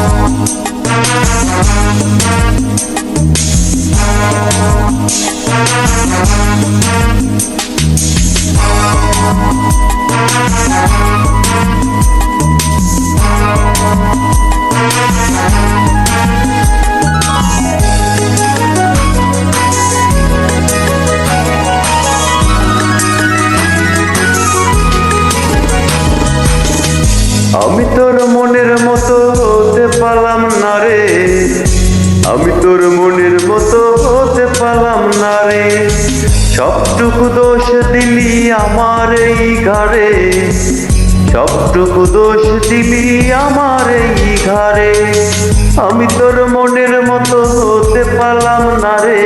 আমি আমি তোর মনের মতো হতে পারলাম না রে। সবটুকু দোষ দিলি আমার এই ঘরে সবটুকু দোষ দিলি আমার এই ঘরে আমি তোর মনের মতো হতে পারলাম না রে।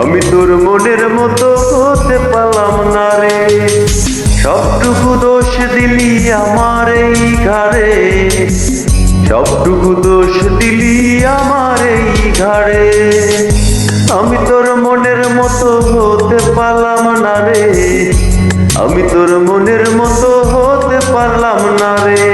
আমি তোর মনের মতো হতে পারলাম না রে। সবটুকু দোষ দিলি আমার এই ঘরে সবটুকু দোষ দিলি আমার এই ঘরে আমি তোর মনের মতো হতে পারলাম না রে। আমি তোর মনের মতো হতে পারলাম না রে।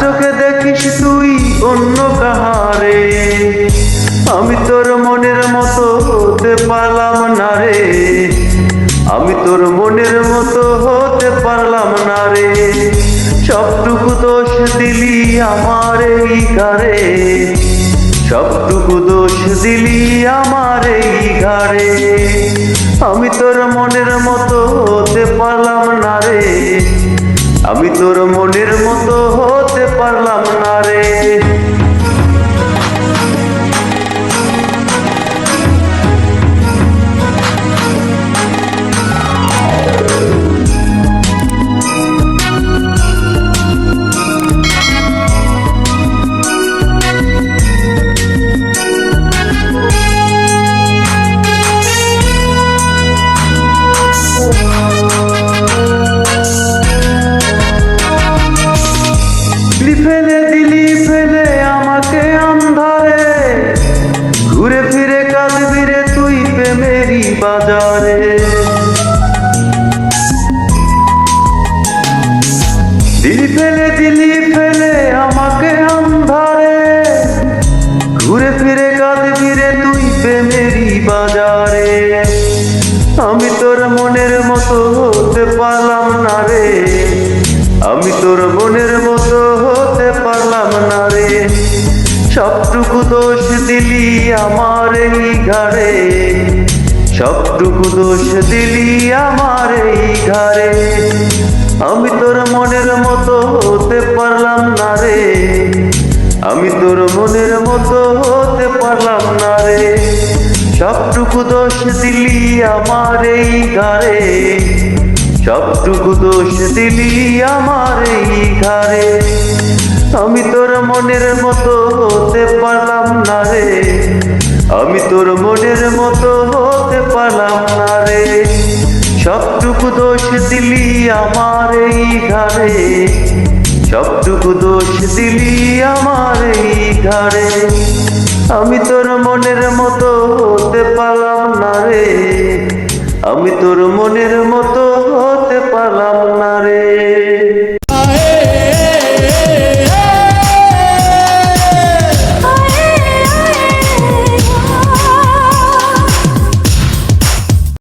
চোখে দেখিস তুই অন্য কাহারে। আমি তোর মনের মতো হতে পারলাম না রে। আমি তোর মনের মতো হতে পারলাম না রে। সবটুকু দোষ দিলি আমার এই ঘরে সবটুকু দোষ দিলি আমার এই ঘরে আমি তোর মনের মতো হতে পারলাম না রে। আমি তোর মনের ফিরে রে তুই প্রেমেরই বাজারে। আমি তোর মনের মতো হতে পারলাম না রে। আমি তোর মনের মতো হতে পারলাম না রে। সবটুকু দোষ দিলি আমার এই ঘরে সবটুকু দোষ দিলি আমার এই ঘরে আমি তোর মনের মতো হতে পারলাম না রে। আমি তোর মনের মতো হতে পারলাম না রে। সবটুকু দোষ দিলি আমার এই ঘরে সবটুকু দোষ দিলি আমার এই ঘরে আমি তোর মনের মতো হতে পারলাম না রে। আমি তোর মনের মতো হতে পারলাম না রে। সবটুকু দোষ দিলি আমার এই ঘরে সবটুকু দোষ দিলি আমার এই ঘরে আমি তোর মনের মতো হতে পারলাম না রে। আমি তোর মনের মতো হতে পারলাম না